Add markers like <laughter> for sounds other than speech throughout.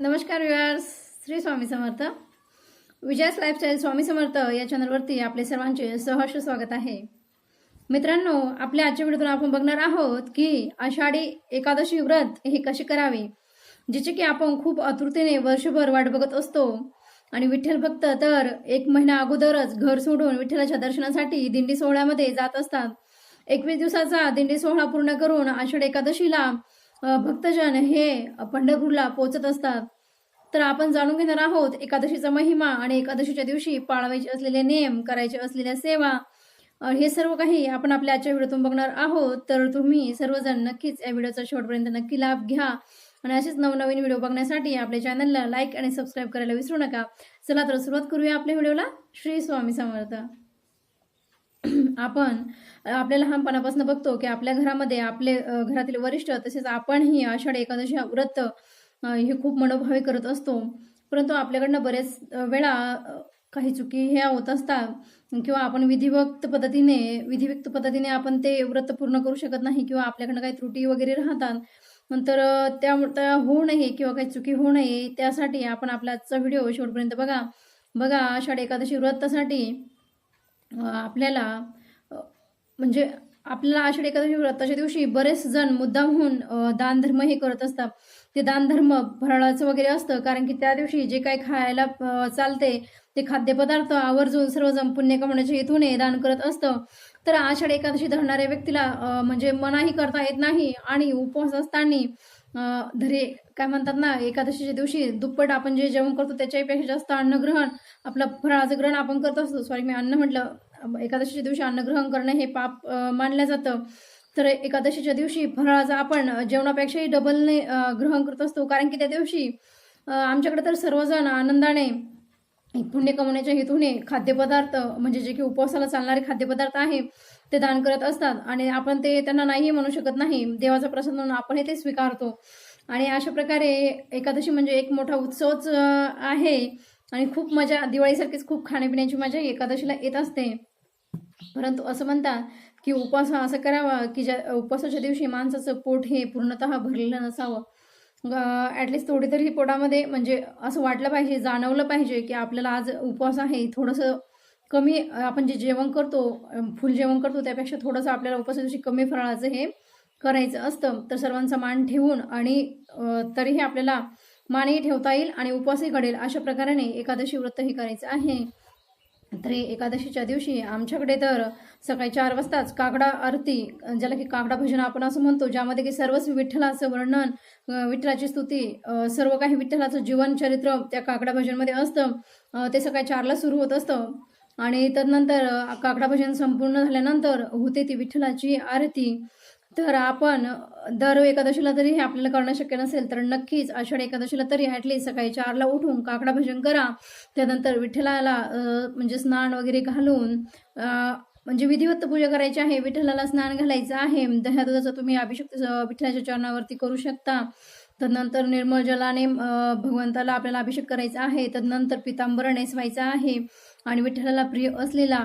नमस्कार viewers Shri Swami Samarth. विजयास lifestyle Swami Samarth या चॅनलवरती आपले सर्वांचे सहर्ष स्वागत आहे. मित्रांनो आपल्या आजच्या व्हिडिओतून आपण बघणार आहोत की आषाढी एकादशी व्रत हे कसे करावे जिचे की आपण खूप आतुरतेने वर्षभर वाट बघत असतो. आणि विठ्ठल भक्त तर एक महिना अगोदरच घर सोडून विठ्ठलाच्या दर्शनासाठी दिंडी सोहळ्यामध्ये जात असतात. एकवीस दिवसाचा दिंडी सोहळा पूर्ण करून आषाढ एकादशीला भक्तजन हे पंढरपूरला पोचत असतात. तर आपण जाणून घेणार आहोत एकादशीचा महिमा आणि एकादशीच्या दिवशी पाळवायचे असलेले नियम करायचे असलेल्या सेवा हे सर्व काही आपण आपल्या आजच्या व्हिडिओतून बघणार आहोत. तर तुम्ही सर्वजण नक्कीच या व्हिडिओचा शेवटपर्यंत नक्की लाभ घ्या आणि असेच नवनवीन व्हिडिओ बघण्यासाठी आपल्या चॅनलला लाईक आणि सबस्क्राईब करायला विसरू नका. चला तर सुरुवात करूया आपल्या व्हिडिओला. श्री स्वामी समर्थ. <clears throat> आपण आपल्या लहानपणापासून बघतो की आपल्या घरामध्ये आपले घरातील वरिष्ठ तसेच आपणही आषाढ एकादशी व्रत हे खूप मनोभावे करत असतो. परंतु आपल्याकडनं बरेच वेळा काही चुकी ह्या होत असतात किंवा आपण विधिवक्त पद्धतीने विधिवक्त पद्धतीने आपण ते व्रत पूर्ण करू शकत नाही किंवा आपल्याकडनं काही त्रुटी वगैरे राहतात. नंतर त्या त्या होऊ नये किंवा काही चुकी होऊ नये त्यासाठी आपण आपला आजचा व्हिडिओ शेवटपर्यंत बघा. बघा आषाढ एकादशी व्रतासाठी आपल्याला म्हणजे आपल्याला आषाढ एकादशी व्रताच्या दिवशी बरेच जण मुद्दामहून दानधर्म हे करत असतात. ते दानधर्म फराळाचं वगैरे असतं कारण की त्या दिवशी जे काही खायला चालते ते खाद्यपदार्थ आवर्जून सर्वजण पुण्य कमवण्याच्या हेतूने दान करत असतं. तर आषाढ एकादशी धरणाऱ्या व्यक्तीला म्हणजे मनाही करता येत नाही आणि उपवास असताना धरे. काय म्हणतात ना एकादशीच्या दिवशी दुप्पट आपण जे जेवण करतो त्याच्यापेक्षा जास्त अन्नग्रहण आपलं फराळाचं ग्रहण आपण करत असतो. सॉरी मी अन्न म्हटलं. एकादशीच्या दिवशी अन्नग्रहण करणं हे पाप मानलं जातं. तर एकादशीच्या दिवशी फराळाचं आपण जेवणापेक्षाही डबलने ग्रहण करत असतो. कारण की त्या दिवशी आमच्याकडे तर सर्वजण आनंदाने पुण्य कमवण्याच्या हेतूने खाद्यपदार्थ म्हणजे जे की उपवासाला चालणारे खाद्यपदार्थ आहे ते दान करत असतात. आणि आपण ते त्यांना नाही म्हणू शकत नाही. देवाचा प्रसाद म्हणून आपण ते स्वीकारतो. आणि अशा प्रकारे एकादशी म्हणजे एक मोठा उत्सवच आहे. आणि खूप मजा दिवाळीसारखीच खूप खाण्यापिण्याची मजा एकादशीला येत असते. परंतु असं म्हणतात की उपवास हा असं करावा की ज्या उपवासाच्या दिवशी माणसाचं पोट हे पूर्णतः भरलेलं नसावं. ॲटलिस्ट थोडी तरी पोटामध्ये म्हणजे असं वाटलं पाहिजे जाणवलं पाहिजे की आपल्याला आज उपवास आहे. थोडंसं कमी आपण जे जेवण करतो फुल जेवण करतो त्यापेक्षा थोडंसं आपल्याला उपवासा दिवशी कमी फराळाचं हे करायचं असतं. तर सर्वांचा मान ठेवून आणि तरीही आपल्याला मानही ठेवता येईल आणि उपवासही घडेल अशा प्रकाराने एकादशी व्रत करायचं आहे. तरी एकादशीच्या दिवशी आमच्याकडे तर सकाळी चार वाजताच काकडा आरती ज्याला की काकडा भजन आपण असं म्हणतो ज्यामध्ये की सर्वच विठ्ठलाचं वर्णन विठ्ठलाची स्तुती सर्व काही विठ्ठलाचं जीवन चरित्र त्या काकडा भजनमध्ये असतं. ते सकाळी चारला सुरू होत असतं. आणि तदनंतर काकडा भजन संपूर्ण झाल्यानंतर होते ती विठ्ठलाची आरती. तर आपण दर एकादशीला तरी हे आपल्याला करणं शक्य नसेल तर नक्कीच आषाढ एकादशीला तरी ॲटलीस्ट सकाळी चारला उठून काकडा भजन करा. त्यानंतर विठ्ठलाला म्हणजे स्नान वगैरे घालून म्हणजे विधिवत पूजा करायची आहे. विठ्ठलाला स्नान घालायचं आहे. दह्या दुधाचा तुम्ही अभिषेक विठ्ठलाच्या चरणावरती करू शकता. तदनंतर निर्मळ जलाने भगवंताला आपल्याला अभिषेक करायचा आहे. तदनंतर पितांबर नेसवायचा आहे. आणि विठ्ठलाला प्रिय असलेला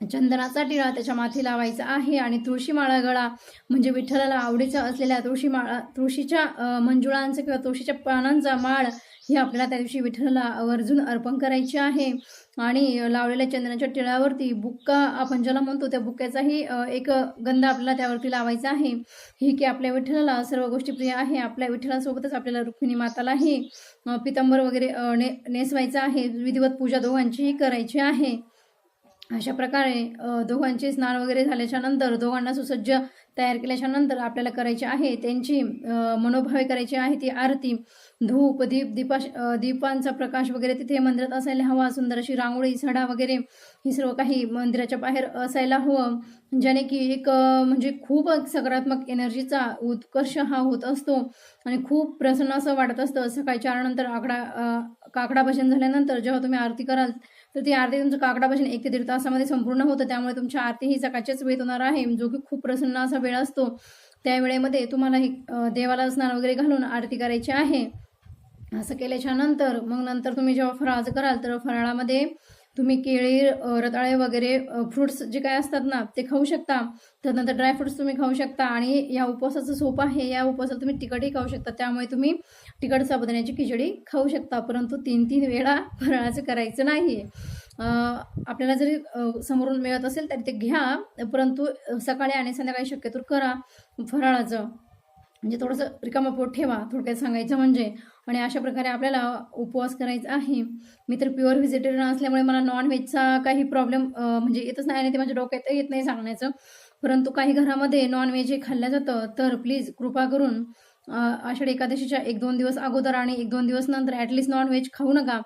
चंदनाचा टिळा त्याच्या माथी लावायचा आहे आणि तुळशी माळा गळा म्हणजे विठ्ठलाला आवडीचा असलेल्या तुळशी माळा तुळशीच्या मंजुळांचा किंवा तुळशीच्या पानांचा माळ ही आपल्याला त्या दिवशी विठ्ठलाला आवर्जून अर्पण करायची आहे. आणि लावलेल्या चंदनाच्या टिळावरती बुक्का आपण ज्याला म्हणतो त्या बुक्क्याचाही एक गंध आपल्याला त्यावरती लावायचा आहे. ही की आपल्या विठ्ठलाला सर्व गोष्टी प्रिय आहे. आपल्या विठ्ठलासोबतच आपल्याला रुक्मिणी मातालाही अ, पितांबर वगैरे ने नेसवायचं आहे. विधिवत पूजा दोघांचीही करायची आहे. अशा प्रकारे दोघांचे स्नान वगैरे झाल्याच्यानंतर दोघांना सुसज्ज तयार केल्याच्यानंतर आपल्याला करायची आहे त्यांची मनोभावे करायची आहे ती आरती. धूप दीप दीपाश दीपांचा प्रकाश वगैरे तिथे मंदिरात असायला हवा सुंदर अशी रांगोळी सडा वगैरे ही सर्व काही मंदिराच्या बाहेर असायला हवं. ज्याने की एक म्हणजे खूप सकारात्मक एनर्जीचा उत्कर्ष हा होत असतो आणि खूप प्रसन्न असं वाटत असतं. सकाळी चारनंतर आकडा काकडा भजन झाल्यानंतर जेव्हा तुम्ही आरती कराल तर ती आरती तुमचं काकडापासून एक ते दीड तासामध्ये संपूर्ण होतं. त्यामुळे तुमची आरती ही सकाळच्याच वेळेत होणार आहे. जो की खूप प्रसन्न असा वेळ असतो. त्या वेळेमध्ये तुम्हाला ही देवाला स्नान वगैरे घालून आरती करायची आहे. असं केल्याच्यानंतर मग नंतर तुम्ही जेव्हा फराळाचं कराल तर फराळामध्ये तुम्ही केळी रताळे वगैरे फ्रुट्स जे काय असतात ना ते खाऊ शकता. त्यानंतर ड्रायफ्रुट्स तुम्ही खाऊ शकता. आणि या उपवासाचं सोप आहे. या उपवासाला तुम्ही तिखटही खाऊ शकता. त्यामुळे तुम्ही तिखट साबुदाण्याची खिचडी खाऊ शकता परंतु तीन तीन वेळा फराळाचं करायचं नाही आपल्याला जरी समोरून मिळत असेल तरी ते घ्या परंतु सकाळी आणि संध्याकाळी शक्यतो करा फराळाचं. म्हणजे थोडंसं रिकामा पोट ठेवा थोडक्यात सांगायचं म्हणजे. आणि अशा प्रकारे आपल्याला उपवास करायचा आहे. मी तर प्युअर व्हेजिटेरियन असल्यामुळे मला नॉनव्हेजचा काही प्रॉब्लेम म्हणजे येतच नाही आणि ते माझ्या डोक्यात येत नाही सांगण्याचं. परंतु काही घरामध्ये नॉनव्हेज हे खाल्लं जातं तर प्लीज कृपा करून आषाढी एकादशीच्या एक दोन दिवस अगोदर आणि एक दोन दिवस नंतर ॲटलिस्ट नॉनव्हेज खाऊ नका.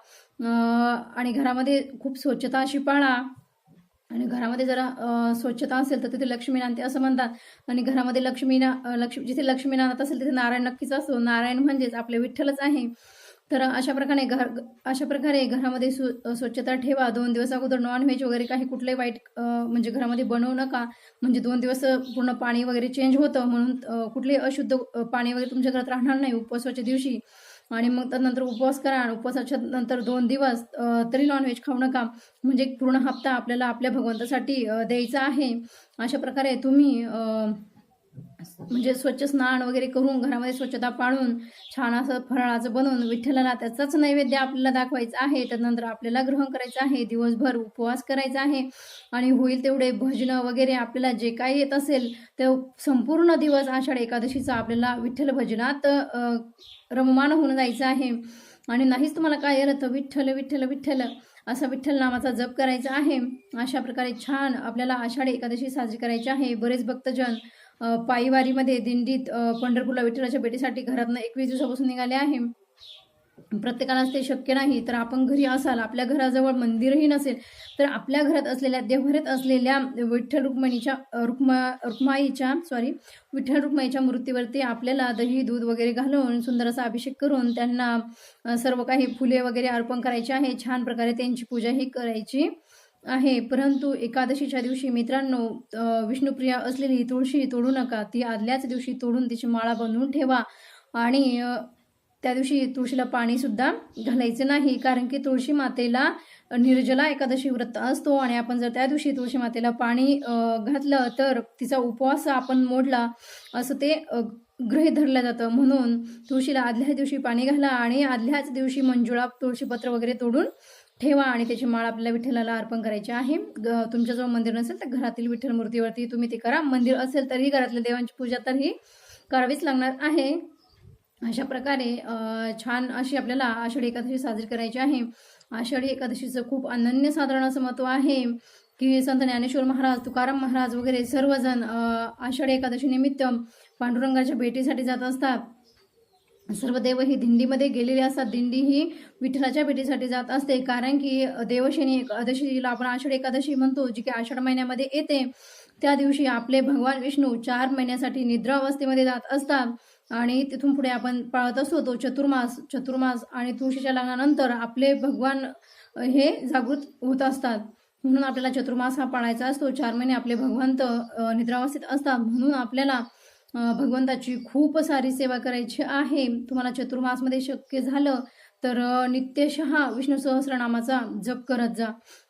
आणि घरामध्ये खूप स्वच्छता अशी पाळा. आणि घरामध्ये जरा स्वच्छता असेल तर तिथे लक्ष्मी नांदते असं म्हणतात. आणि घरामध्ये लक्ष्मी ना लक्ष्मी जिथे लक्ष्मी नांदत असेल तिथे नारायण नक्कीच असतो. नारायण म्हणजेच आपले विठ्ठलच आहे. तर अशा प्रकारे घर अशा प्रकारे घरामध्ये सु स्वच्छता ठेवा. दोन दिवस अगोदर नॉनव्हेज वगैरे काही कुठलंही वाईट म्हणजे घरामध्ये बनवू नका. म्हणजे दोन दिवस पूर्ण पाणी वगैरे चेंज होतं म्हणून कुठलेही अशुद्ध पाणी वगैरे तुमच्या घरात राहणार नाही उपवासाच्या दिवशी. आणि मग त्यानंतर उपवास करा. आणि उपवासाच्या नंतर दोन दिवस तरी नॉनव्हेज खाऊ नका. म्हणजे एक पूर्ण हप्ता आपल्याला आपल्या भगवंतासाठी द्यायचा आहे. अशा प्रकारे तुम्ही म्हणजे स्वच्छ स्नान वगैरे करून घरामध्ये स्वच्छता पाळून छान असं फराळाचं बनवून विठ्ठलाला त्याचाच नैवेद्य आपल्याला दाखवायचं आहे. त्यानंतर आपल्याला ग्रहण करायचं आहे. दिवसभर उपवास करायचा आहे. आणि होईल तेवढे भजनं वगैरे आपल्याला जे काही येत असेल ते संपूर्ण दिवस आषाढ एकादशीचा आपल्याला विठ्ठल भजनात रममान होऊन जायचं आहे. आणि नाहीच तुम्हाला काय येतं तर विठ्ठल विठ्ठल विठ्ठल असा विठ्ठल नामाचा जप करायचा आहे. अशा प्रकारे छान आपल्याला आषाढी एकादशी साजरी करायची आहे. बरेच भक्तजन पायीवारीमध्ये दिंडीत पंढरपूरला विठ्ठलाच्या भेटीसाठी घरातनं एकवीस दिवसापासून निघाले आहे. प्रत्येकालाच ते शक्य नाही. तर आपण घरी असाल आपल्या घराजवळ मंदिरही नसेल तर आपल्या घरात असलेल्या देवघरात असलेल्या विठ्ठल रुक्मिणीच्या रुक्मा रुक्माईच्या सॉरी विठ्ठल रुक्माईच्या मूर्तीवरती आपल्याला दही दूध वगैरे घालून सुंदर असा अभिषेक करून त्यांना सर्व काही फुले वगैरे अर्पण करायचे आहे. छान प्रकारे त्यांची पूजाही करायची. आहे. परंतु एकादशीच्या दिवशी मित्रांनो विष्णुप्रिया असलेली तुळशी तोडू नका. ती आदल्याच दिवशी तोडून तिची माळा बनवून ठेवा. आणि त्या दिवशी तुळशीला पाणीसुद्धा घालायचं नाही. कारण की तुळशी मातेला निर्जला एकादशी व्रत असतो आणि आपण जर त्या दिवशी तुळशी मातेला पाणी घातलं तर तिचा उपवास आपण मोडला असं ते अ, गृहीत धरलं जातं. म्हणून तुळशीला आदल्या दिवशी पाणी घाला आणि आदल्याच दिवशी मंजुळा तुळशीपत्र वगैरे तोडून ठेवा आणि त्याची माळ आपल्याला विठ्ठलाला अर्पण करायची आहे. तुमच्याजवळ मंदिर नसेल तर घरातील विठ्ठल मूर्तीवरती तुम्ही ते करा. मंदिर असेल तरीही घरातल्या देवांची पूजा तर ही करावीच लागणार आहे. अशा प्रकारे छान अशी आपल्याला आषाढी एकादशी साजरी करायची आहे. आषाढी एकादशीचं खूप अनन्यसाधारण असं महत्त्व आहे की संत ज्ञानेश्वर महाराज तुकाराम महाराज वगैरे सर्वजण आषाढी एकादशी निमित्त पांडुरंगाच्या भेटीसाठी जात असतात. सर्व देव ही दिंडीमध्ये गेलेले असतात. दिंडी ही विठ्ठलाच्या भेटीसाठी जात असते. कारण की देवशनी एकादशीला आपण आषाढ एकादशी म्हणतो जी की आषाढ महिन्यामध्ये येते. त्या दिवशी आपले भगवान विष्णू चार महिन्यासाठी निद्रा अवस्थेमध्ये जात असतात. आणि तिथून पुढे आपण पाळत असतो तो चतुर्मास चतुर्मास आणि तुळशीच्या लग्नानंतर आपले भगवान हे जागृत होत असतात. म्हणून आपल्याला चतुर्मास हा पाळायचा असतो. चार महिने आपले भगवंत निद्रावस्थेत असतात. म्हणून आपल्याला भगवंताची खूप सारी सेवा करायची आहे. तुम्हाला चतुर्मासमध्ये शक्य झालं तर नित्यशः विष्णू सहस्रनामाचा जप करत जा.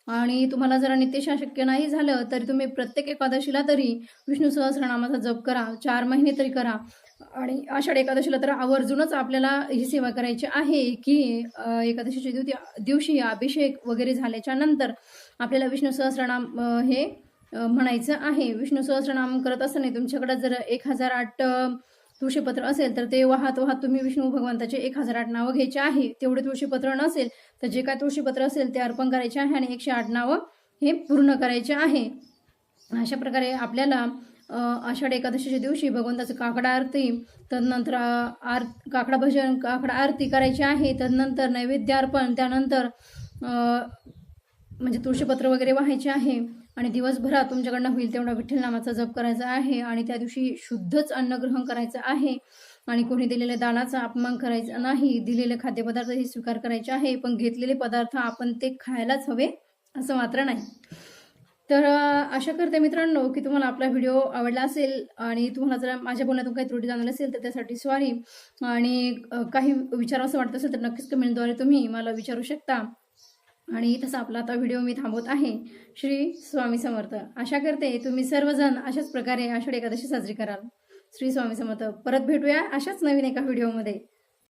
आणि तुम्हाला जरा नित्यशः शक्य नाही झालं तरी तुम्ही प्रत्येक एकादशीला तरी विष्णू सहस्रनामाचा जप करा. चार महिने तरी करा. आणि आषाढ एकादशीला तर आवर्जूनच आपल्याला ही सेवा करायची आहे की एकादशीच्या दिवशी अभिषेक वगैरे झाल्याच्यानंतर आपल्याला विष्णू सहस्रनाम हे म्हणायचं आहे. विष्णू सहस्रनाम करत असताना तुमच्याकडे जर एक हजार आठ तुळशीपत्र असेल तर ते वाहत वाहत तुम्ही विष्णू भगवंताचे एक हजार आठ नावं घ्यायचे आहे. तेवढे तुळशीपत्र नसेल तर जे काय तुळशीपत्र असेल ते अर्पण करायचे आहे आणि एकशे आठ नावं हे पूर्ण करायचे आहे. अशा प्रकारे आपल्याला आषाढ एकादशीच्या दिवशी भगवंताचं काकडा आरती तदनंतर आर काकडा भजन काकडा आरती करायची आहे. तदनंतर नैवेद्य अर्पण त्यानंतर म्हणजे तुळशीपत्र वगैरे व्हायचे आहे आणि दिवसभरात तुमच्याकडनं होईल तेवढा विठ्ठल नामाचा जप करायचा आहे आणि त्या दिवशी शुद्धच अन्न ग्रहण करायचं आहे आणि कोणी दिलेल्या दानाचा अपमान करायचा नाही दिलेले खाद्यपदार्थही स्वीकार करायचे आहे पण घेतलेले पदार्थ आपण ते खायलाच हवे असं मात्र नाही. तर अशा आशा करते मित्रांनो की तुम्हाला आपला व्हिडिओ आवडला असेल आणि तुम्हाला जर माझ्या बोलण्यातून काही त्रुटी जाणवली असेल तर त्यासाठी सॉरी आणि काही विचारावं असं वाटत असेल तर नक्कीच कमेंटद्वारे तुम्ही मला विचारू शकता. आणि तसा आपला आता व्हिडिओ मी थांबवत आहे. श्री स्वामी समर्थ. आशा करते तुम्ही सर्वजण अशाच प्रकारे आषाढी एकादशी साजरी कराल. श्री स्वामी समर्थ. परत भेटूया अशाच नवीन एका व्हिडिओमध्ये.